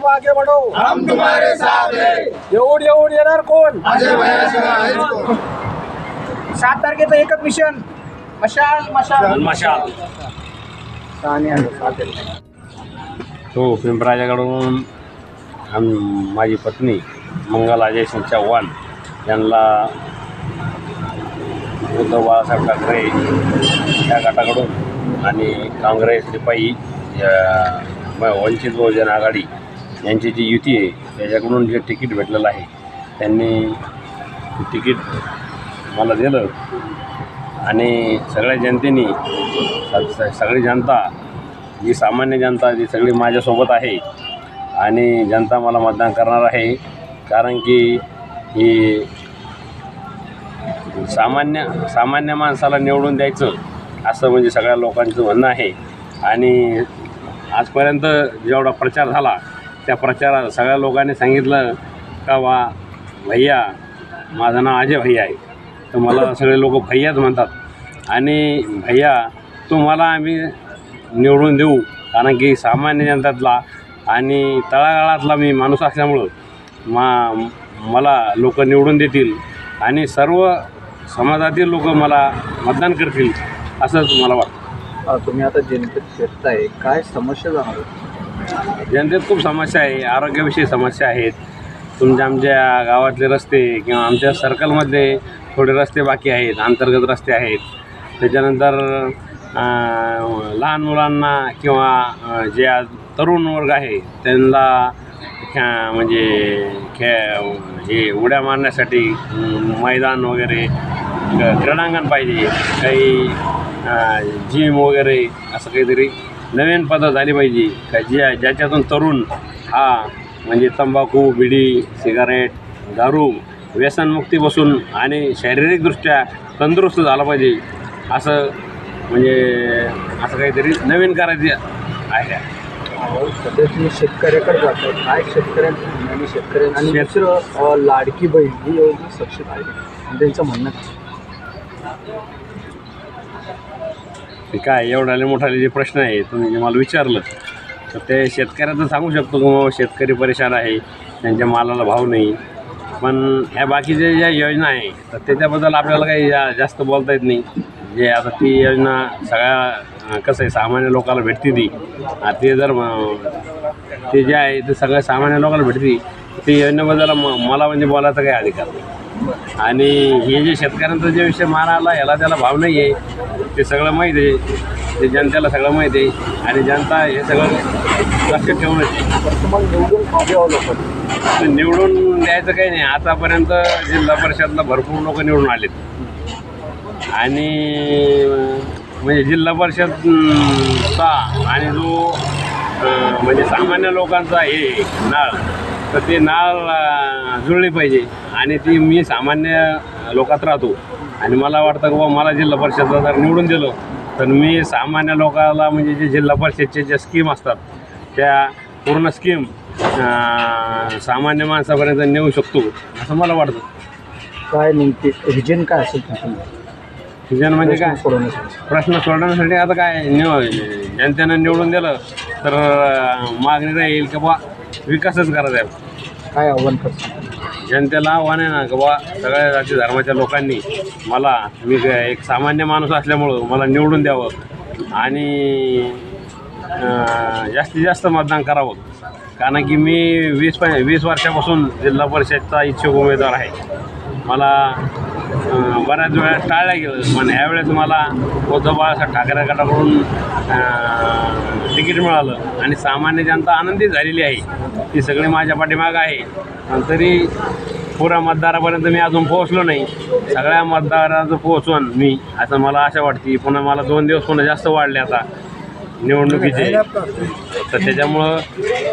तुम आगे बढ़ो हम तुम्हारे साथ हैं एवढ एवढ येणार कोण? अजय भैया शिवाय सात तारखेचं एकच मिशन मशाल मशाल. मशाल हो पिंपराजाकडून माझी पत्नी मंगल अजय सिंग चव्हाण यांना उद्धव बाळासाहेब ठाकरे या गटाकडून आणि काँग्रेस रिपाई या म- वंचित बहुजन आघाडी यांची जी युती आहे त्याच्याकडून जे तिकीट भेटलेलं आहे त्यांनी तिकीट मला दिलं. आणि सगळ्या जनतेने सगळी जनता जी सामान्य जनता जी सगळी माझ्यासोबत आहे आणि जनता मला मतदान करणार आहे कारण की ही सामान्य सामान्य माणसाला निवडून द्यायचं असं म्हणजे सगळ्या लोकांचं म्हणणं आहे. आणि आजपर्यंत जेवढा प्रचार झाला त्या प्रचारात सगळ्या लोकांनी सांगितलं का वा भैया माझं नाव अजय भैया आहे. तर मला सगळे लोक भैयाच म्हणतात. आणि भैया तुम्हाला आम्ही निवडून देऊ. कारण की सामान्य जनतातला आणि तळागाळातला मी माणूस असल्यामुळं मा मला लोक निवडून देतील. आणि सर्व समाजातील लोक मला मतदान करतील असंच मला वाटतं. तुम्ही आता जनतेत फिरताय काय समस्या जाणार जनतेत खूप समस्या आहे आरोग्याविषयी समस्या आहेत. तुमच्या आमच्या गावातले रस्ते किंवा आमच्या सर्कलमधले थोडे रस्ते बाकी आहेत अंतर्गत रस्ते आहेत. त्याच्यानंतर लहान मुलांना किंवा जे आज तरुण वर्ग आहे त्यांना ख्या म्हणजे खे हे उड्या मारण्यासाठी मैदान वगैरे क्रीडांगण पाहिजे काही जिम वगैरे असं काहीतरी नवीन पद्धत झाली पाहिजे. का ज्या ज्याच्यातून तरुण हा म्हणजे तंबाखू बिडी सिगारेट दारू व्यसनमुक्तीपासून आणि शारीरिकदृष्ट्या तंदुरुस्त झाला पाहिजे. असं म्हणजे असं काहीतरी नवीन करायचं आहे. सध्या तुम्ही शेतकऱ्याकडे जाता काय शेतकऱ्यांचं म्हणणं आणि शेतकऱ्यांना आणि शेत- दुसरं अ, लाडकी बहीण ही योजना सक्षम आहे. त्यांचं म्हणणं ते काय एवढाले मोठाले जे प्रश्न आहे. तुम्ही जे मला विचारलं तर ते शेतकऱ्याचं सांगू शकतो की मग शेतकरी परेशान आहे त्यांच्या मालाला भाव नाही. पण ह्या बाकीच्या ज्या योजना आहे तर त्याच्याबद्दल आपल्याला काही जा जास्त बोलता येत नाही. जे आता ती योजना सगळ्या कसं आहे सामान्य लोकांना भेटते ती. ते जर ते जे आहे ते सगळ्या सामान्य लोकांना भेटते ती योजनेबद्दल म मला म्हणजे बोलायचा काही अधिकार नाही. आणि हे जे शेतकऱ्यांचा जे विषय मारायला याला त्याला भाव नाही आहे ते सगळं माहीत आहे. ते जनतेला सगळं माहीत आहे. आणि जनता हे सगळं लक्षात ठेवून निवडून निवडून द्यायचं काही नाही. आतापर्यंत जिल्हा परिषदला भरपूर लोक निवडून आलेत. आणि म्हणजे जिल्हा परिषद चा आणि जो म्हणजे सामान्य लोकांचा हे नाळ तर ते नाळ जुळली पाहिजे. आणि ती मी सामान्य लोकात राहतो. आणि मला वाटतं की बाबा मला जिल्हा परिषदला जर निवडून दिलं तर मी सामान्य लोकाला म्हणजे जे जिल्हा परिषदचे ज्या स्कीम असतात त्या पूर्ण स्कीम सामान्य माणसापर्यंत नेऊ शकतो असं मला वाटतं. काय नेमके रिजन काय असेल सीजन म्हणजे काय? सोडवण्यासाठी. प्रश्न सोडवण्यासाठी आता काय निव जनतेनं निवडून दिलं तर मागणी राहील की बा विकासच करायचा आहे. काय आव्हान करतो? जनतेला आव्हान आहे ना की बा सगळ्या जाती धर्माच्या लोकांनी मला मी ग- एक सामान्य माणूस असल्यामुळं मला निवडून द्यावं आणि अं, जास्तीत जास्त मतदान करावं. कारण की मी वीस प वीस वर्षापासून जिल्हा परिषदचा इच्छुक उमेदवार आहे. मला बऱ्याच वेळा टाळलं गेलं. पण ह्यावेळेस मला उद्धव बाळासाहेब ठाकरे गटाकडून तिकीट मिळालं. आणि सामान्य जनता आनंदित झालेली आहे. ती सगळी माझ्या पाठीमागं आहे. तरी पुऱ्या मतदारापर्यंत मी अजून पोहोचलो नाही. सगळ्या मतदाराचं पोहोचवून मी असं मला आशा वाटते. पुन्हा मला दोन दिवस पुन्हा जास्त वाढले आता. निवडणुकीचे. तर त्याच्यामुळं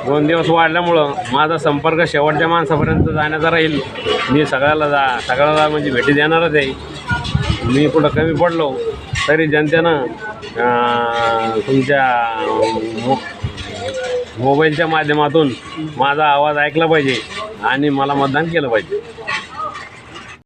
दोन दिवस वाढल्यामुळं माझा संपर्क शेवटच्या माणसापर्यंत जाण्याचा राहील. मी सगळ्याला जा सगळ्याला म्हणजे भेटी देणारच आहे. मी कुठं कमी पडलो तरी जनतेनं तुमच्या मो मोबाईलच्या माध्यमातून माझा आवाज ऐकला पाहिजे आणि मला मतदान केलं पाहिजे.